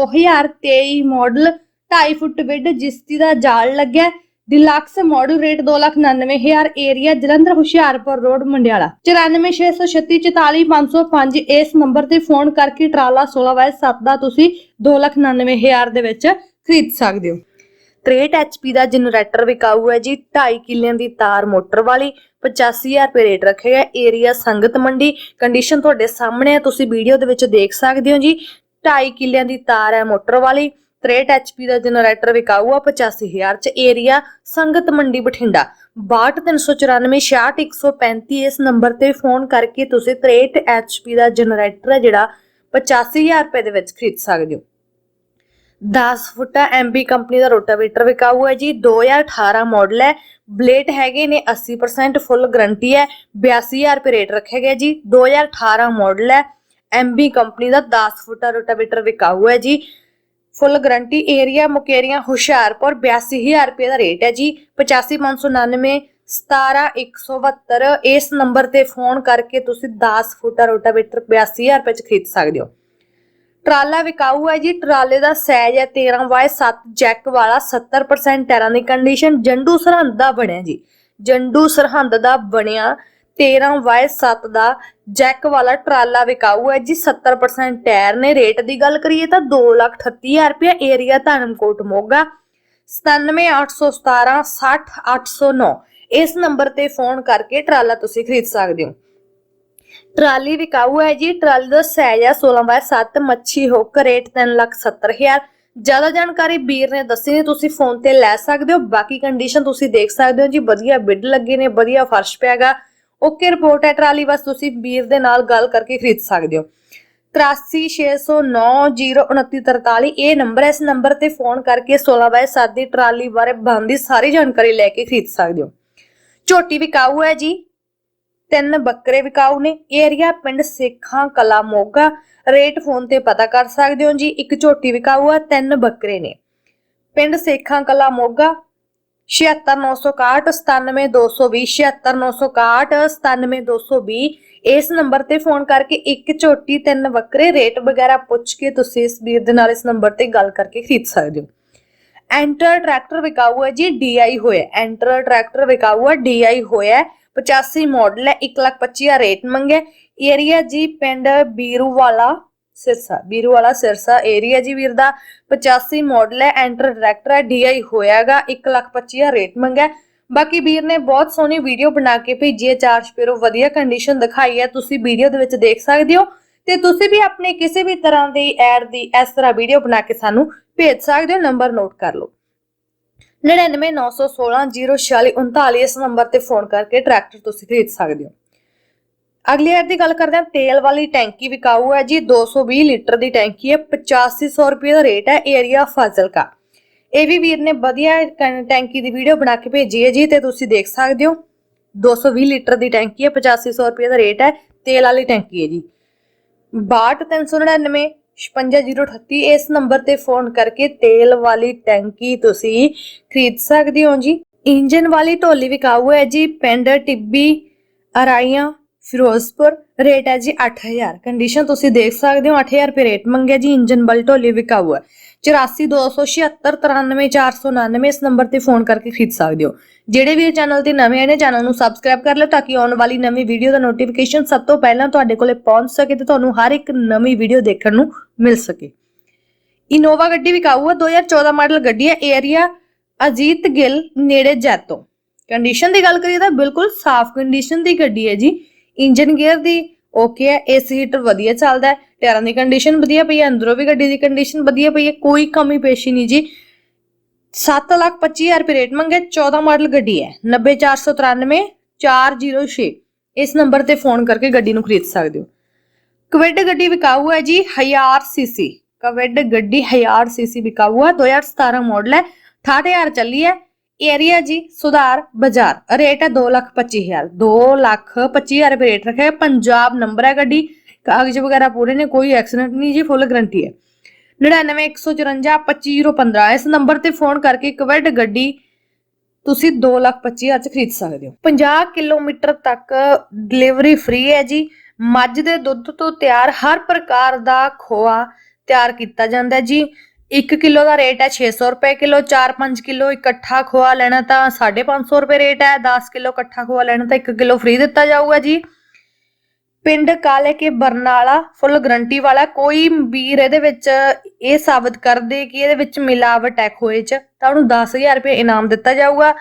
2023 model 2.5 ਫੁੱਟ ਵਿੱਡ ਜਿਸਤੀ ਦਾ ਜਾਲ ਲੱਗਿਆ। Deluxe model rate 299000 area Jalandhar Hoshiarpur road Mandiala. 9463344505 ਇਸ ਨੰਬਰ ਤੇ ਫੋਨ ਕਰਕੇ ਟਰਾਲਾ 16/7 ਦਾ ਤੁਸੀਂ 299000 ਦੇ ਵਿੱਚ ਖਰੀਦ ਸਕਦੇ ਹੋ। 63 HP ਦਾ ਜਨਰੇਟਰ ਵਿਕਾਊ ਹੈ ਜੀ। 2.5 ਕਿੱਲਿਆਂ ਦੀ ਤਾਰ ਮੋਟਰ ਵਾਲੀ 85000 ਰੁਪਏ ਰੇਟ ਰੱਖਿਆ ਏਰੀਆ ਸੰਗਤ ਮੰਡੀ ਕੰਡੀਸ਼ਨ ਤੁਹਾਡੇ ਸਾਹਮਣੇ ਹੈ। ਤੁਸੀਂ ਵੀਡੀਓ ਦੇ ਵਿੱਚ ਦੇਖ ਸਕਦੇ ਹੋ ਜੀ। 2.5 ਕਿੱਲਿਆਂ ਦੀ ਤਾਰ ਹੈ ਮੋਟਰ ਵਾਲੀ 63 HP ਦਾ ਜਨਰੇਟਰ ਵਿਕਾਊ ਆ 85000 ਚ ਏਰੀਆ, ਸੰਗਤ ਮੰਡੀ ਬਠਿੰਡਾ। 6294466135 ਇਸ ਨੰਬਰ ਤੇ ਫੋਨ ਕਰਕੇ ਤੁਸੀਂ 63 HP ਦਾ ਜਨਰੇਟਰ ਹੈ ਜਿਹੜਾ 85000 ਰੁਪਏ ਦੇ ਵਿੱਚ ਖਰੀਦ ਸਕਦੇ ਹੋ। 10 ਫੁੱਟਾ MB ਕੰਪਨੀ ਦਾ ਰੋਟਾਵੇਟਰ ਵਿਕਾਊ ਹੈ ਜੀ 2018 ਮਾਡਲ ਹੈ, ਬਲੇਡ ਹੈਗੇ ਨੇ 80% ਫੁੱਲ ਗਰੰਟੀ ਹੈ 82000 ਰੁਪਏ ਰੇਟ ਰੱਖਿਆ ਗਿਆ ਜੀ 2018 ਮਾਡਲ ਹੈ MB ਕੰਪਨੀ ਦਾ 10 ਫੁੱਟਾ ਰੋਟਾਵੇਟਰ ਵਿਕਾਊ ਹੈ ਜੀ। Full guarantee area Mukerian Hoshiarpur 82000 ਰੁਪਏ ਦਾ ਰੇਟ ਹੈ ਜੀ। 85599 17172 ਇਸ ਨੰਬਰ ਤੇ ਫੋਨ ਕਰਕੇ ਤੁਸੀਂ 10 ਫੁੱਟਾ ਰੋਟਾਵੇਟਰ 82000 ਰੁਪਏ ਚ ਖਰੀਦ ਸਕਦੇ ਹੋ। ਟਰਾਲਾ ਵਿਕਾਊ ਹੈ ਜੀ। ਟਰਾਲੇ ਦਾ ਸਾਈਜ਼ ਹੈ 13 ਬਾਏ 7 ਜੈਕ ਵਾਲਾ 70% ਟਾਇਰਾਂ ਦੀ ਕੰਡੀਸ਼ਨ ਜੰਡੂ ਸਰਹੰਦ ਦਾ ਬਣਿਆ ਜੀ। ਜੰਡੂ ਸਰਹੰਦ ਦਾ ਬਣਿਆ 13 ਬਾਏ 7 ਦਾ ਜੈਕ ਵਾਲਾ ਟਰਾਲਾ ਵਿਕਾਊ ਹੈ ਜੀ 70% ਟਾਇਰ ਨੇ। ਰੇਟ ਦੀ ਗੱਲ ਕਰੀਏ ਤਾਂ 238000 ਰੁਪਏ ਏਰੀਆ ਧਰਮਕੋਟ ਮੋਗਾ 97817 60809 ਇਸ ਨੰਬਰ ਤੇ ਫੋਨ ਕਰਕੇ ਟਰਾਲਾ ਤੁਸੀਂ ਖਰੀਦ ਸਕਦੇ ਹੋ। ਟਰਾਲੀ ਵਿਕਾਊ ਹੈ ਜੀ, ਟਰਾਲੀ ਦਾ ਸਾਈਜ਼ ਹੈ 16 ਬਾਏ 7 ਮੱਛੀ ਹੁੱਕ ਰੇਟ 370000 ਜ਼ਿਆਦਾ ਜਾਣਕਾਰੀ ਵੀਰ ਨੇ ਦੱਸੀ ਨੇ ਤੁਸੀਂ ਫੋਨ ਤੇ ਲੈ ਸਕਦੇ ਹੋ। ਬਾਕੀ ਕੰਡੀਸ਼ਨ ਤੁਸੀਂ ਦੇਖ ਸਕਦੇ ਹੋ ਜੀ, ਵਧੀਆ ਬਿੱਡ ਲੱਗੇ ਨੇ, ਵਧੀਆ ਫਰਸ਼ ਪਿਆਗਾ ਓਕੇ ਰਿਪੋਰਟ ਹੈ, ਟਰਾਲੀ ਬਸ ਤੁਸੀਂ ਵੀਰ ਦੇ ਨਾਲ ਗੱਲ ਕਰਕੇ ਖਰੀਦ ਸਕਦੇ ਹੋ। 8360902943 ਇਹ ਨੰਬਰ ਹੈ, ਇਸ ਨੰਬਰ ਤੇ ਫੋਨ ਕਰਕੇ 16 ਬਾਏ 7 ਦੀ ਟਰਾਲੀ ਬਾਰੇ ਬੰਦੀ ਸਾਰੀ ਜਾਣਕਾਰੀ ਲੈ ਕੇ ਖਰੀਦ ਸਕਦੇ ਹੋ। ਝੋਟੀ ਵਿਕਾਊ ਹੈ ਜੀ, ਤਿੰਨ ਬੱਕਰੇ ਵਿਕਾਊ ਨੇ, ਏਰੀਆ ਪਿੰਡ ਸੇਖਾਂ ਕਲਾ ਮੋਗਾ, ਰੇਟ ਫੋਨ ਤੇ ਪਤਾ ਕਰ ਸਕਦੇ ਹੋ ਜੀ, ਇੱਕ ਝੋਟੀ ਵਿਕਾਊ ਆ, ਤਿੰਨ ਬੱਕਰੇ ਨੇ। ਪਿੰਡ ਸੇਖਾਂ ਕਲਾ ਮੋਗਾ 769619 97220 769619 97220 ਇਸ ਨੰਬਰ ਤੇ ਫੋਨ ਕਰਕੇ ਇੱਕ ਝੋਟੀ, ਤਿੰਨ ਵੱਖਰੇ ਰੇਟ ਵਗੈਰਾ ਪੁੱਛ ਕੇ ਤੁਸੀਂ ਇਸ ਵੀਰ ਦੇ ਨਾਲ ਇਸ ਨੰਬਰ ਤੇ ਗੱਲ ਕਰਕੇ ਖਰੀਦ ਸਕਦੇ ਹੋ। ਐਂਟਰ ਟਰੈਕਟਰ ਵਿਕਾਊ ਹੈ ਜੀ ਡੀਆਈ ਹੋਇਆ ਐਂਟਰ ਟਰੈਕਟਰ ਵਿਕਾਊ ਹੈ ਡੀਆਈ ਹੋਇਆ 85 ਮਾਡਲ ਹੈ 125000 ਰੇਟ ਮੰਗਿਆ ਏਰੀਆ ਜੀ ਪਿੰਡ ਬੀਰੂਵਾਲਾ ਸਿਰਸਾ। ਬੀਰੂਵਾਲਾ ਸਿਰਸਾ ਏਰੀਆ ਜੀ ਵੀਰ ਦਾ 85 ਮਾਡਲ ਹੈ ਐਂਟਰ ਡਾਇਰੈਕਟਰ ਹੈ ਡੀਆਈ ਹੋਇਆਗਾ 125000 ਰੇਟ ਮੰਗਿਆ। ਬਾਕੀ ਵੀਰ ਨੇ ਬਹੁਤ ਸੋਹਣੀ ਵੀਡੀਓ ਬਣਾ ਕੇ ਭੇਜੀ ਹੈ, ਚਾਰ ਸਪੇਰੋ ਵਧੀਆ ਕੰਡੀਸ਼ਨ ਦਿਖਾਈ ਹੈ, ਤੁਸੀਂ ਵੀਡੀਓ ਦੇ ਵਿੱਚ ਦੇਖ ਸਕਦੇ ਹੋ। ਤੇ ਤੁਸੀਂ ਵੀ ਆਪਣੇ ਕਿਸੇ ਵੀ ਤਰ੍ਹਾਂ ਦੀ ਐਡ ਦੀ ਇਸ ਤਰ੍ਹਾਂ ਵੀਡੀਓ ਬਣਾ ਕੇ ਸਾਨੂੰ ਭੇਜ ਸਕਦੇ ਹੋ ਨੰਬਰ ਨੋਟ ਕਰ ਲਓ। 9991600439 ਇਸ ਨੰਬਰ ਤੇ ਫੋਨ ਕਰਕੇ ਟਰੈਕਟਰ ਤੁਸੀਂ ਖਰੀਦ ਸਕਦੇ ਹੋ। ਅਗਲੀ ਐਡ ਦੀ ਗੱਲ ਕਰਦੇ ਹਾਂ, ਤੇਲ ਵਾਲੀ ਟੈਂਕੀ ਵਿਕਾਊ ਹੈ ਜੀ 220 ਲੀਟਰ ਦੀ ਟੈਂਕੀ ਹੈ 8500 ਰੁਪਏ ਦਾ ਰੇਟ ਹੈ ਏਰੀਆ ਫਾਜ਼ਿਲਕਾ। ਇਹ ਵੀ ਵੀਰ ਨੇ ਵਧੀਆ ਕ- ਟੈਂਕੀ ਦੀ ਵੀਡੀਓ ਬਣਾ ਕੇ ਭੇਜੀ ਹੈ ਜੀ, ਤੇ ਤੁਸੀਂ ਦੇਖ ਸਕਦੇ ਹੋ 220 ਲੀਟਰ ਦੀ ਟੈਂਕੀ ਹੈ 8500 ਰੁਪਏ ਦਾ ਰੇਟ ਹੈ, ਤੇਲ ਵਾਲੀ ਟੈਂਕੀ ਹੈ ਜੀ। 62399 55038 ਇਸ ਨੰਬਰ ਤੇ ਫੋਨ ਕਰਕੇ ਤੇਲ ਵਾਲੀ ਟੈਂਕੀ ਤੁਸੀਂ ਖਰੀਦ ਸਕਦੇ ਹੋ ਜੀ। ਇੰਜਨ ਵਾਲੀ ਢੋਲੀ ਵਿਕਾਊ ਹੈ ਜੀ, ਪਿੰਡ ਟਿੱਬੀ ਅਰਾਈਆਂ ਫਿਰੋਜ਼ਪੁਰ ਰੇਟ ਹੈ ਜੀ 8000 ਕੰਡੀਸ਼ਨ ਤੁਸੀਂ ਦੇਖ ਸਕਦੇ ਹੋ 8000 ਰੁਪਏ ਰੇਟ ਮੰਗਿਆ ਜੀ ਇੰਜਨ ਵਾਲੀ ਢੋਲੀ ਵਿਕਾਊ ਹੈ। 8426793499 ਇਸ ਨੰਬਰ ਤੇ ਫੋਨ ਕਰਕੇ ਖਰੀਦ ਸਕਦੇ ਹੋ। ਜਿਹੜੇ ਵੀ ਚੈਨਲ ਤੇ ਨਵੇਂ ਆਏ ਨੇ ਚੈਨਲ ਨੂੰ ਸਬਸਕ੍ਰਾਈਬ ਕਰ ਲਓ ਤਾਂ ਕਿ ਆਉਣ ਵਾਲੀ ਨਵੀਂ ਵੀਡੀਓ ਦਾ ਨੋਟੀਫਿਕੇਸ਼ਨ ਸਭ ਤੋਂ ਪਹਿਲਾਂ ਤੁਹਾਡੇ ਕੋਲੇ ਪਹੁੰਚ ਸਕੇ ਤੇ ਤੁਹਾਨੂੰ ਹਰ ਇੱਕ ਨਵੀਂ ਵੀਡੀਓ ਦੇਖਣ ਨੂੰ ਮਿਲ ਸਕੇ। ਇਨੋਵਾ ਗੱਡੀ ਵਿਕਾਊ ਹੈ। 2014 ਮਾਡਲ ਗੱਡੀ ਹੈ। ਏਰੀਆ ਅਜੀਤ ਗਿੱਲ, ਨੇੜੇ ਜੈਤੋ। ਕੰਡੀਸ਼ਨ ਦੀ ਗੱਲ ਕਰੀਏ ਤਾਂ ਬਿਲਕੁਲ ਸਾਫ਼ ਕੰਡੀਸ਼ਨ ਦੀ ਗੱਡੀ ਹੈ ਜੀ। ਇੰਜਨ ਗੇਅਰ ਦੀ ਓਕੇ ਹੈ ਏਸੀ ਹੀਟਰ ਵਧੀਆ ਚੱਲਦਾ ਹੈ, ਟਾਇਰਾਂ ਦੀ ਕੰਡੀਸ਼ਨ ਵਧੀਆ ਪਈ ਹੈ, ਅੰਦਰੋਂ ਵੀ ਗੱਡੀ ਦੀ ਕੰਡੀਸ਼ਨ ਵਧੀਆ ਪਈ ਹੈ, ਕੋਈ ਕਮੀ ਪੇਸ਼ੀ ਨਹੀਂ ਜੀ। 725000 ਰੁਪਏ ਰੇਟ ਮੰਗੇ 14 ਮਾਡਲ ਗੱਡੀ ਹੈ 90493 406 ਇਸ ਨੰਬਰ ਤੇ ਫੋਨ ਕਰਕੇ ਗੱਡੀ ਨੂੰ ਖਰੀਦ ਸਕਦੇ ਹੋ। ਕਵਿਡ ਗੱਡੀ ਵਿਕਾਊ ਹੈ ਜੀ 1000 ਸੀਸੀ ਕਵਿਡ ਗੱਡੀ 1000 ਸੀਸੀ ਵਿਕਾਊ ਹੈ 2017 ਮਾਡਲ ਹੈ 68000 ਚੱਲੀ ਹੈ ਏਰੀਆ ਜੀ ਸੁਧਾਰ ਬਾਜ਼ਾਰ ਰੇਟ ਹੈ 225000 225000 ਰੁਪਏ ਰੇਟ ਰੱਖਿਆ ਪੰਜਾਬ ਨੰਬਰ ਹੈ ਗੱਡੀ, ਕਾਗਜ਼ ਵਗੈਰਾ ਪੂਰੇ ਨੇ, ਕੋਈ ਐਕਸੀਡੈਂਟ ਨਹੀਂ ਜੀ ਫੁੱਲ ਗਾਰੰਟੀ ਹੈ। 9914525015 ਇਸ ਨੰਬਰ ਤੇ ਫੋਨ ਕਰਕੇ ਕਵਿਡ ਗੱਡੀ ਤੁਸੀਂ 225000 ਚ ਖਰੀਦ ਸਕਦੇ ਹੋ। 50 ਕਿਲੋਮੀਟਰ ਤੱਕ ਡਿਲੀਵਰੀ ਫ੍ਰੀ ਹੈ ਜੀ, ਮੱਝ ਦੇ ਦੁੱਧ ਤੋਂ ਤਿਆਰ ਹਰ ਪ੍ਰਕਾਰ ਦਾ ਖੋਆ ਤਿਆਰ ਕੀਤਾ ਜਾਂਦਾ ਜੀ। 1 ਕਿਲੋ ਦਾ ਰੇਟ ਹੈ 600 ਰੁਪਏ ਕਿਲੋ 4-5 ਕਿਲੋ ਇਕੱਠਾ ਖੋਆ ਲੈਣਾ ਤਾਂ 550 ਰੁਪਏ ਰੇਟ ਹੈ 10 ਕਿਲੋ ਇਕੱਠਾ ਖੋਆ ਲੈਣਾ ਤਾਂ 1 ਕਿਲੋ ਫ੍ਰੀ ਦਿੱਤਾ ਜਾਊਗਾ ਜੀ। ਪਿੰਡ ਕਾਲੇ ਕੇ ਬਰਨਾਲਾ ਫੁੱਲ ਗਰੰਟੀ ਵਾਲਾ, ਕੋਈ ਵੀਰ ਇਹਦੇ ਵਿੱਚ ਇਹ ਸਾਬਤ ਕਰਦੇ ਕਿ ਇਹਦੇ ਵਿੱਚ ਮਿਲਾਵਟ ਹੈ ਖੋਏ 'ਚ, ਤਾਂ ਉਹਨੂੰ 10000 ਰੁਪਏ ਇਨਾਮ ਦਿੱਤਾ ਜਾਊਗਾ।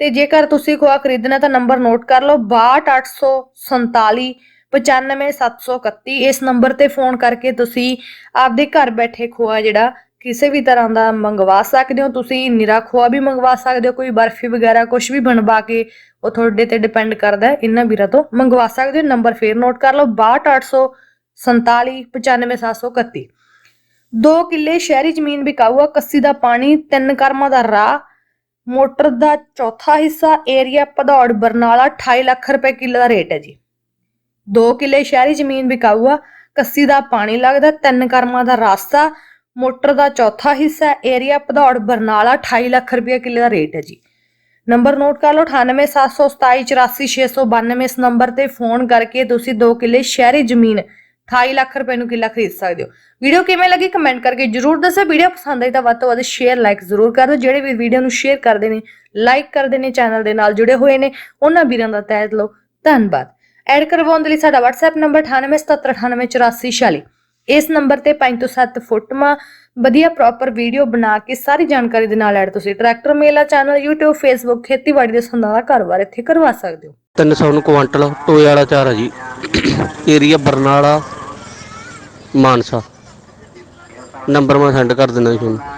ਤੇ ਜੇਕਰ ਤੁਸੀਂ ਖੋਆ ਖਰੀਦਣਾ ਤਾਂ ਨੰਬਰ ਨੋਟ ਕਰ ਲਓ 62847 95731 ਇਸ ਨੰਬਰ ਤੇ ਫੋਨ ਕਰਕੇ ਤੁਸੀਂ ਆਪਦੇ ਘਰ ਬੈਠੇ ਖੋਆ ਜਿਹੜਾ ਕਿਸੇ ਵੀ ਤਰ੍ਹਾਂ ਦਾ ਮੰਗਵਾ ਸਕਦੇ ਹੋ? ਤੁਸੀਂ ਨਿਰਾ ਖੋਆ ਵੀ ਮੰਗਵਾ ਸਕਦੇ ਹੋ, ਕੋਈ ਬਰਫੀ ਵਗੈਰਾ ਕੁਝ ਵੀ ਬਣਵਾ ਕੇ ਉਹ ਤੁਹਾਡੇ ਤੇ ਡਿਪੈਂਡ ਕਰਦਾ ਹੈ, ਇਹਨਾਂ ਵੀਰਾਂ ਤੋਂ ਮੰਗਵਾ ਸਕਦੇ ਹੋ? ਨੰਬਰ ਫੇਰ ਨੋਟ ਕਰ ਲਓ 62847 95731 2 ਕਿੱਲੇ ਸ਼ਹਿਰੀ ਜ਼ਮੀਨ ਵਿਕਾਊ ਕੱਸੀ ਦਾ ਪਾਣੀ, ਤਿੰਨ ਕਰਮਾਂ ਦਾ ਰਾਹ, ਮੋਟਰ ਦਾ ਚੌਥਾ ਹਿੱਸਾ, ਏਰੀਆ ਭਦੌੜ, ਬਰਨਾਲਾ 28 ਲੱਖ ਰੁਪਏ ਕਿੱਲੇ ਦਾ ਰੇਟ ਹੈ ਜੀ। ਦੋ ਕਿੱਲੇ ਸ਼ਹਿਰੀ ਜ਼ਮੀਨ ਵਿਕਾਊ ਕੱਸੀ ਦਾ ਪਾਣੀ ਲੱਗਦਾ, ਤਿੰਨ ਕਰਮਾਂ ਦਾ ਰਾਸਤਾ ਮੋਟਰ ਦਾ ਚੌਥਾ ਹਿੱਸਾ ਏਰੀਆ ਭਦੌੜ, ਬਰਨਾਲਾ 28 ਲੱਖ ਰੁਪਏ ਕਿੱਲੇ ਦਾ ਰੇਟ ਹੈ ਜੀ। ਨੰਬਰ ਨੋਟ ਕਰ ਲਓ 9872784692 ਇਸ ਨੰਬਰ ਤੇ ਫੋਨ ਕਰਕੇ ਤੁਸੀਂ 2 ਕਿੱਲੇ ਸ਼ਹਿਰੀ ਜ਼ਮੀਨ 28 ਲੱਖ ਰੁਪਏ ਨੂੰ ਕਿੱਲਾ ਖਰੀਦ ਸਕਦੇ ਹੋ। ਵੀਡੀਓ ਕਿਵੇਂ ਲੱਗੀ ਕਮੈਂਟ ਕਰਕੇ ਜਰੂਰ ਦੱਸੋ ਵੀਡੀਓ ਪਸੰਦ ਆਈ ਤਾਂ ਵੱਧ ਤੋਂ ਵੱਧ ਸ਼ੇਅਰ ਲਾਈਕ ਜ਼ਰੂਰ ਕਰ ਦਿਓ। ਜਿਹੜੇ ਵੀ ਵੀਡੀਓ ਨੂੰ ਸ਼ੇਅਰ ਕਰਦੇ ਨੇ ਲਾਈਕ ਕਰਦੇ ਨੇ ਚੈਨਲ ਦੇ ਨਾਲ ਜੁੜੇ ਹੋਏ ਨੇ, ਉਹਨਾਂ ਵੀਰਾਂ ਦਾ ਤਹਿ ਦਿਲੋਂ ਧੰਨਵਾਦ। ਐਡ ਕਰਵਾਉਣ ਦੇ ਲਈ ਸਾਡਾ WhatsApp ਨੰਬਰ 9877988446 ਇਸ ਨੰਬਰ ਤੇ 5 ਤੋਂ 7 ਫੋਟੋਆਂ ਵਧੀਆ ਪ੍ਰੋਪਰ ਵੀਡੀਓ ਬਣਾ ਕੇ ਸਾਰੀ ਜਾਣਕਾਰੀ ਦੇ ਨਾਲ ਐਡ ਤੁਸੀਂ ਟਰੈਕਟਰ ਮੇਲਾ ਚੈਨਲ YouTube, Facebook, ਖੇਤੀਬਾੜੀ ਦੇ ਸੰਦਾਂ ਦਾ ਕਾਰੋਬਾਰ ਇੱਥੇ ਕਰਵਾ ਸਕਦੇ ਹੋ। 300 ਨੂੰ ਕੁਆਂਟਲ ਟੋਏ ਵਾਲਾ ਚਾਰ ਜੀ। ਏਰੀਆ ਬਰਨਾਲਾ, ਮਾਨਸਾ। ਨੰਬਰ ਮੈਂ ਸੈਂਡ ਕਰ ਦਿੰਦਾ ਜੀ ਤੁਹਾਨੂੰ।